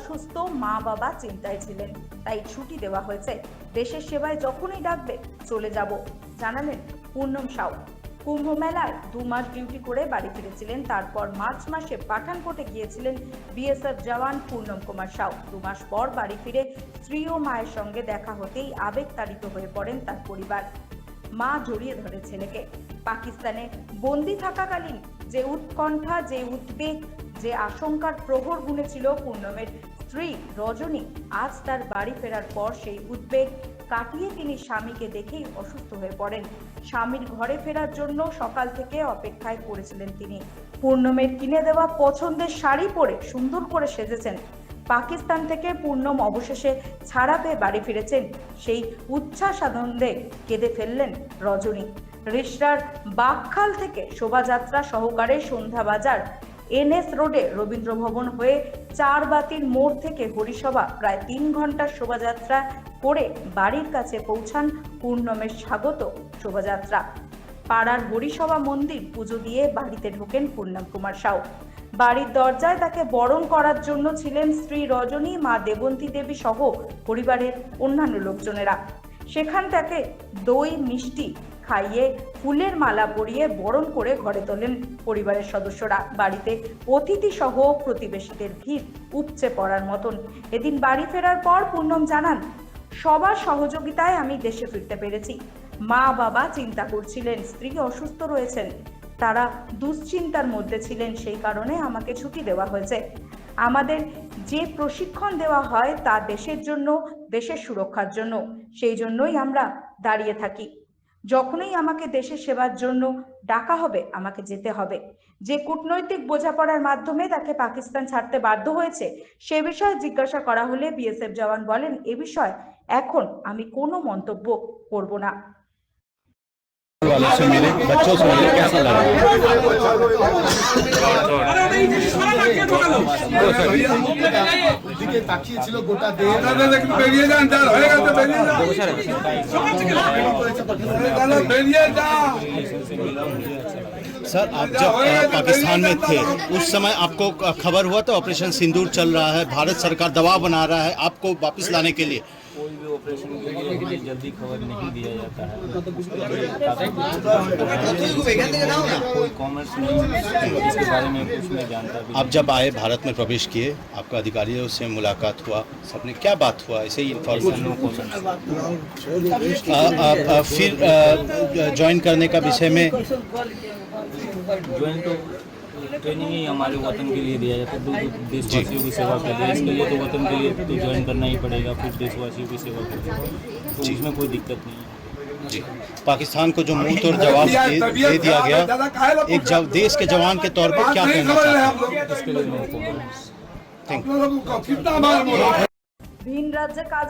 অসুস্থ মা বাবা চিন্তায় ছিলেন। তাই ছুটি দেওয়া হয়েছে। দেশের সেবায় যখনই ডাকবে, চলে যাব, জানালেন পূর্ণম সাউ। কুম্ভ মেলায় দু মাস ডিউটি করে বাড়ি ফিরেছিলেন। তারপর মার্চ মাসে পাঠানকোটে গিয়েছিলেন বিএসএফ জওয়ান পূর্ণম কুমার সাউ। দু মাস পর বাড়ি ফিরে স্ত্রী ও মায়ের সঙ্গে দেখা হতেই আবেগতাড়িত হয়ে পড়েন তার পরিবার। মা জড়িয়ে ধরে ছেলেকে। পাকিস্তানে বন্দি থাকাকালীন যে উৎকণ্ঠা, যে উদ্বেগ, যে আশঙ্কার প্রহর গুনেছিল পূর্ণমের স্ত্রী রজনী আজ তার বাড়ি ফেরার পর সেই উদ্বেগ কাটিয়ে তিনি স্বামীকে দেখেই অসুস্থ হয়ে পড়েন। স্বামীর ঘরে ফেরার জন্য সকাল থেকে অপেক্ষায় করেছিলেন তিনি। পূর্ণমের কিনে দেওয়া পছন্দের শাড়ি পরে সুন্দর করে সেজেছেন। পাকিস্তান থেকে পূর্ণম অবশেষে ছাড়া পেয়ে বাড়ি ফিরেছেন। সেই উচ্ছ্বাস আনন্দে কেঁদে ফেললেন রজনী। রিসরার বাকখাল থেকে শোভাযাত্রা সহকারে সন্ধ্যা বাজার এনএস রোডে রবীন্দ্র ভবন হয়ে চার বাতির মোড় থেকে হরিসভা প্রায় তিন ঘণ্টার শোভাযাত্রা করে বাড়ির কাছে পৌঁছান পূর্ণমের স্বাগত শোভাযাত্রা। পাড়ার হরিসভা মন্দির পুজো দিয়ে বাড়িতে ঢোকেন পূর্ণম কুমার সাউ। বাড়ির দরজায় তাকে বরণ করার জন্য ছিলেন স্ত্রী রজনী, মা দেবন্তী দেবী সহ পরিবারের অন্যান্য লোকজনেরা। সেখান থেকে দই, মিষ্টি খাইয়ে ফুলের মালা পরিয়ে বরণ করে ঘরে তোলেন পরিবারের সদস্যরা। বাড়িতে অতিথি সহ প্রতিবেশীদের ভিড় উপচে পড়ার মতন। এদিন বাড়ি ফেরার পর পূর্ণম জানান, সবার সহযোগিতায় আমি দেশে ফিরতে পেরেছি। মা বাবা চিন্তা করছিলেন, স্ত্রী অসুস্থ রয়েছেন। তারা দুশ্চিন্তার মধ্যে ছিলেন, সেই কারণে আমাকে ছুটি দেওয়া হয়েছে। আমাদের যে প্রশিক্ষণ দেওয়া হয় তা দেশের জন্য, দেশের সুরক্ষার জন্য। সেই জন্যই আমরা দাঁড়িয়ে থাকি। যখনই আমাকে দেশের সেবার জন্য ডাকা হবে, আমাকে যেতে হবে। যে কূটনৈতিক বোঝাপড়ার মাধ্যমে তাকে পাকিস্তান ছাড়তে বাধ্য হয়েছে, সে বিষয়ে জিজ্ঞাসা করা হলে বিএসএফ জওয়ান বলেন, এ বিষয়ে এখন আমি কোনো মন্তব্য করব না। वालों से मिले बच्चों से मिले कैसा लगा? सर, आप जब पाकिस्तान में थे, उस समय आपको खबर हुआ तो ऑपरेशन सिंदूर चल रहा है, भारत सरकार दबाव बना रहा है आपको वापस लाने के लिए? ऑपरेशन के लिए हमें जल्दी खबर नहीं दिया जाता है। कोई कॉमर्स नहीं इसके बारे में कुछ नहीं जानता भी आप जब आए भारत में प्रवेश किए आपका अधिकारियों से मुलाकात हुआ सबने क्या बात हुआ? ऐसे ही इन्फॉर्मेशन क्वेश्चन फिर ज्वाइन करने का विषय में ज्वाइन तो ट्रेनिंग ही हमारे वतन के लिए दिया जाता है दो दो देशवासियों की सेवा कर रहे हैं इसके लिए तो वतन के लिए तो ज्वाइन करना ही पड़ेगा फिर देशवासियों की सेवा करेंगे तो उसमें कोई दिक्कत नहीं है जी पाकिस्तान को जो मुंह तोड़ जवाब दे, दे दिया गया एक जव, देश के जवान के तौर पर क्या नहीं कहना समझ रहे चाहते हम लोग इसके लिए नो कॉमेंट्स Thank आप लोगों को कितना बार बोला ভিন রাজ্যে কাজ